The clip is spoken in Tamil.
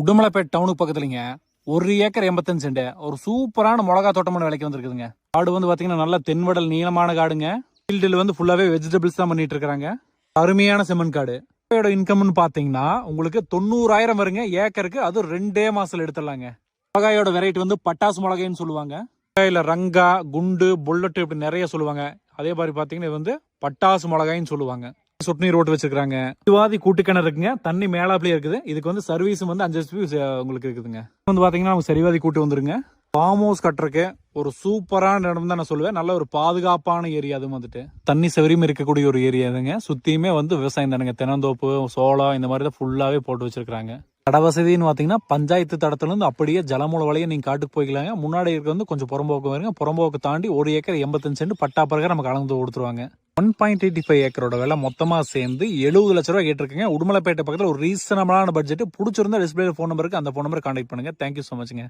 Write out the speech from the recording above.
உடுமலைப்பேட் டவுனுக்கு பக்கத்துலங்க. ஒரு ஏக்கர் எண்பத்தஞ்சு செண்டு ஒரு சூப்பரான மிளகா தோட்டமான விலைக்கு வந்திருக்குதுங்க காடு வந்து பாத்தீங்கன்னா நல்ல தென்வடல் நீளமான காடுங்க. ஃபீல்டில் வந்து ஃபுல்லாவே வெஜிடபிள்ஸ் தான் பண்ணிட்டு இருக்காங்க அருமையான செம்மன் காடு. இன்கம்னு பாத்தீங்கன்னா உங்களுக்கு தொண்ணூறாயிரம் வருங்க. ஏக்கருக்கு அது ரெண்டே மாசத்துல எடுத்துடலாங்க. மிளகாயோட வெரைட்டி வந்து பட்டாசு மிளகாய்ன்னு சொல்லுவாங்க. மிளகாயில ரங்கா குண்டு புல்லட்டு இப்படி நிறைய சொல்லுவாங்க. அதே மாதிரி பாத்தீங்கன்னா இது வந்து பட்டாசு மிளகாயின்னு சொல்லுவாங்க. சொட்டு நீர் ஓட்டு வச்சிருக்காங்க இதுவாதி கூட்டு கிணறு இருக்குங்க. தண்ணி மேலாப்லயே இருக்குது. இதுக்கு வந்து சர்வீஸும் வந்து அஞ்சு எஸ்பி உங்களுக்கு இருக்குதுங்க. வந்து பாத்தீங்கன்னா நமக்கு சரிவாதி கூட்டு வந்துருங்க. ஃபார்ம் ஹவுஸ் கட்டுறதுக்கு ஒரு சூப்பரான இடம் தான் நான் சொல்லுவேன். நல்ல ஒரு பாதுகாப்பான ஏரியா அதுவும் வந்துட்டு. தண்ணி சௌகரியம் இருக்கக்கூடிய ஒரு ஏரியா இதுங்க சுத்தியுமே வந்து விவசாயம் தானுங்க. தென்னந்தோப்பு சோளம் இந்த மாதிரி தான் ஃபுல்லாவே போட்டு வச்சிருக்காங்க தட வசதின்னு பாத்தீங்கன்னா பஞ்சாயத்து தடத்துல இருந்து அப்படியே ஜலமூல வழியை நீங்க காட்டுக்கு போய்க்கலாங்க. முன்னாடி இருக்க வந்து கொஞ்சம் புறம்போக்கு வருங்க. புறம்போக்கு தாண்டி ஒரு ஏக்கர் எண்பத்தஞ்சு சென்ட் பட்டா பிறகு நமக்கு கலந்து கொடுத்துருவாங்க. ஒன் பாயிண்ட் எயிட்டி ஃபைவ் ஏக்கரோட விலை மொத்தமாக சேர்ந்து எழுபது லட்ச ரூபா கேட்டிருக்கீங்க. உடுமலைப்பேட்டை பக்கத்தில் ஒரு ரீசனபிளான பட்ஜெட் பிடிச்சிருந்தா டிஸ்பிளே ஃபோன் நம்பருக்கு அந்த ஃபோன் நம்பர் கான்டாக்ட் பண்ணுங்க. Thank you so மச்ங்க